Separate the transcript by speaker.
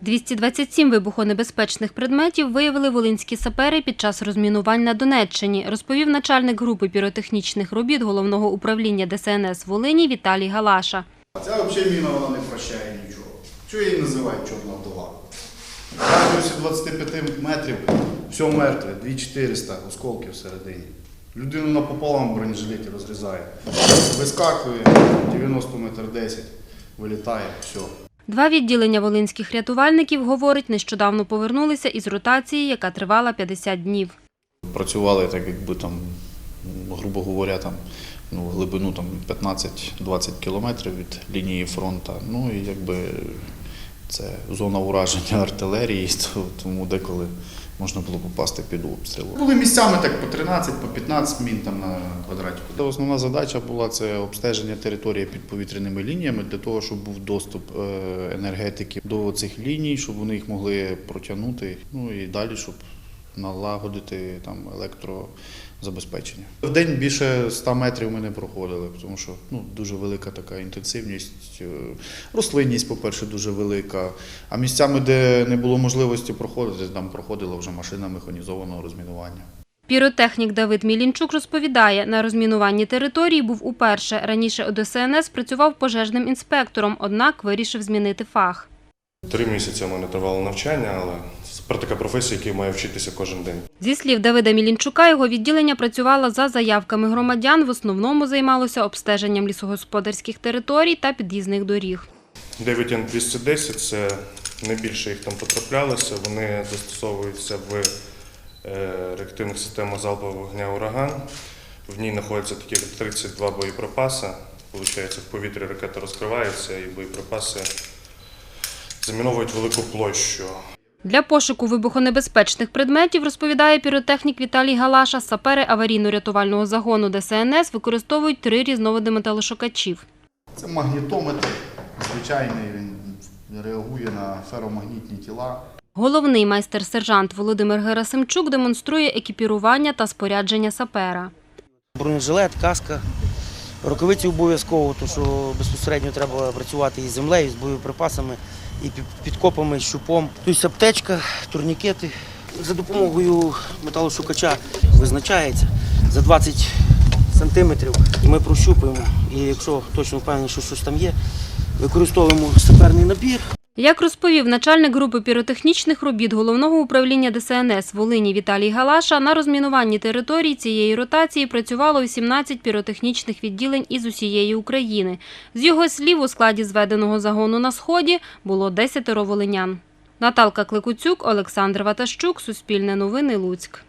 Speaker 1: 227 вибухонебезпечних предметів виявили волинські сапери під час розмінувань на Донеччині, розповів начальник групи піротехнічних робіт головного управління ДСНС Волині Віталій Галаша.
Speaker 2: Ця взагалі міна вона не прощає нічого. Чого її називають чорна вдова? Радіусі 25 метрів все мертве, 2400 осколків всередині. Людину напополам в бронежилеті розрізає. Вискакує, 90 метр 10, вилітає, все.
Speaker 1: Два відділення волинських рятувальників, говорить, нещодавно повернулися із ротації, яка тривала 50 днів.
Speaker 3: Працювали так, якби там, грубо говоря, там, ну, глибину там 15-20 кілометрів від лінії фронту. Ну і якби це зона ураження артилерії, то- тому деколи можна було попасти під обстріл.
Speaker 2: Були місцями так по 13, по 15 мін там на квадраті.
Speaker 3: Та Основна задача була це обстеження території під повітряними лініями для того, щоб був доступ е, енергетики до цих ліній, щоб вони їх могли протягнути. Ну і далі, щоб налагодити там електрозабезпечення. В день більше 100 метрів ми не проходили, тому що ну, дуже велика така інтенсивність. е, Рослинність, по-перше, дуже велика. А місцями, де не було можливості проходити, там проходила вже машина механізованого розмінування.
Speaker 1: Піротехнік Давид Мілінчук розповідає, на розмінуванні території був уперше. Раніше у ДСНС працював пожежним інспектором, однак вирішив змінити фах.
Speaker 4: Три місяці у мене тривало навчання, але це така професія, якій маю вчитися кожен день.
Speaker 1: Зі слів Давида Мілінчука, його відділення працювало за заявками громадян, в основному займалося обстеженням лісогосподарських територій та під'їзних доріг.
Speaker 4: 9 н 210 це найбільше їх там потраплялося. Вони застосовуються в е, реактивних системах залпового вогня ураган. В ній знаходяться такі 32 боєприпаси. Получається, в повітрі ракета розкривається і боєприпаси заміновують велику площу.
Speaker 1: Для пошуку вибухонебезпечних предметів, розповідає піротехнік Віталій Галаша, сапери аварійно-рятувального загону ДСНС використовують три різновиди металошукачів.
Speaker 2: Це магнітометр, звичайний, він реагує на феромагнітні тіла.
Speaker 1: Головний майстер-сержант Володимир Герасимчук демонструє екіпірування та спорядження сапера.
Speaker 5: Бронежилет, каска, рукавиці обов'язково, тому що безпосередньо треба працювати із землею, і з боєприпасами, і під- підкопами, і щупом. Тобто аптечка, турнікети. За допомогою металошукача визначається за 20 сантиметрів. Ми прощупуємо. І якщо точно впевнені, що щось там є, використовуємо саперний набір.
Speaker 1: Як розповів начальник групи піротехнічних робіт головного управління ДСНС Волині Віталій Галаша, на розмінуванні територій цієї ротації працювало 18 піротехнічних відділень із усієї України. З його слів, у складі зведеного загону на Сході було 10 волинян. Наталка Кликуцюк, Олександр Ватащук, Суспільне новини, Луцьк.